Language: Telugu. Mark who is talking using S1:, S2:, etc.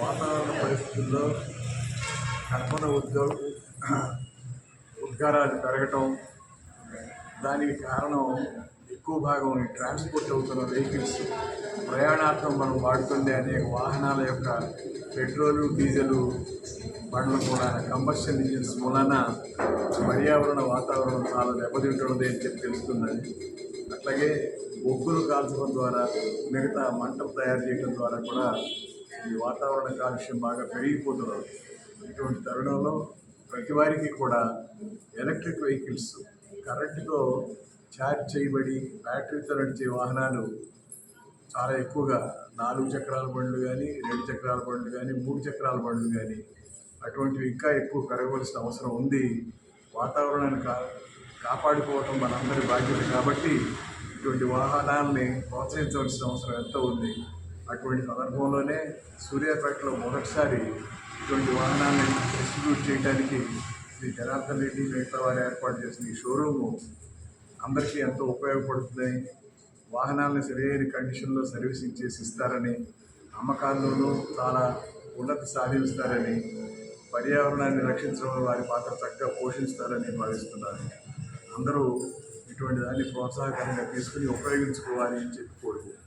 S1: వాతావరణ పరిస్థితుల్లో కర్బన ఉద్యోగ ఉద్గారాలు పెరగటం దానికి కారణం ఎక్కువ భాగం ఈ ట్రాన్స్పోర్ట్ అవుతున్న వెహికల్స్. ప్రయాణార్థం మనం వాడుతుండే అనేక వాహనాల యొక్క పెట్రోలు డీజిల్ బండ్లు కూడా కంబషన్ ఇంజిన్స్ మూలన పర్యావరణ వాతావరణం చాలా దెబ్బతింటున్నది అని చెప్పి తెలుస్తున్నది. అట్లాగే బొగ్గులు కాల్చడం ద్వారా మిగతా మంటలు తయారు చేయడం ద్వారా కూడా ఈ వాతావరణ కాలుష్యం బాగా పెరిగిపోతున్నది ఇటువంటి తరుణంలో ప్రతి వారికి కూడా ఎలక్ట్రిక్ వెహికల్స్ కరెంటుతో ఛార్జ్ చేయబడి బ్యాటరీతో నడిచే వాహనాలు చాలా ఎక్కువగా నాలుగు చక్రాల బండ్లు కానీ రెండు చక్రాల బండ్లు కానీ మూడు చక్రాల బండ్లు కానీ అటువంటివి ఇంకా ఎక్కువ పెరగవలసిన అవసరం ఉంది. వాతావరణాన్ని కా కాపాడుకోవటం మనందరి బాధ్యత కాబట్టి ఇటువంటి వాహనాలని ప్రోత్సహించవలసిన అవసరం ఎంతో ఉంది. అటువంటి సందర్భంలోనే సూర్యాపేటలో మొదటిసారి ఇటువంటి వాహనాన్ని డిస్ట్రిబ్యూట్ చేయడానికి శ్రీ జనార్దన్ రెడ్డి మిగతా వారు ఏర్పాటు చేసిన ఈ షోరూము అందరికీ ఎంతో ఉపయోగపడుతుంది వాహనాలను సరైన కండిషన్లో సర్వీసింగ్ చేసి ఇస్తారని అమ్మకాల్లోనూ చాలా ఉన్నతి సాధిస్తారని పర్యావరణాన్ని రక్షించడంలో వారి పాత్ర చక్కగా పోషిస్తారని భావిస్తున్నారు. అందరూ ఇటువంటి దాన్ని ప్రోత్సాహకరంగా తీసుకుని ఉపయోగించుకోవాలి అని చెప్పి కోరుకుంటున్నారు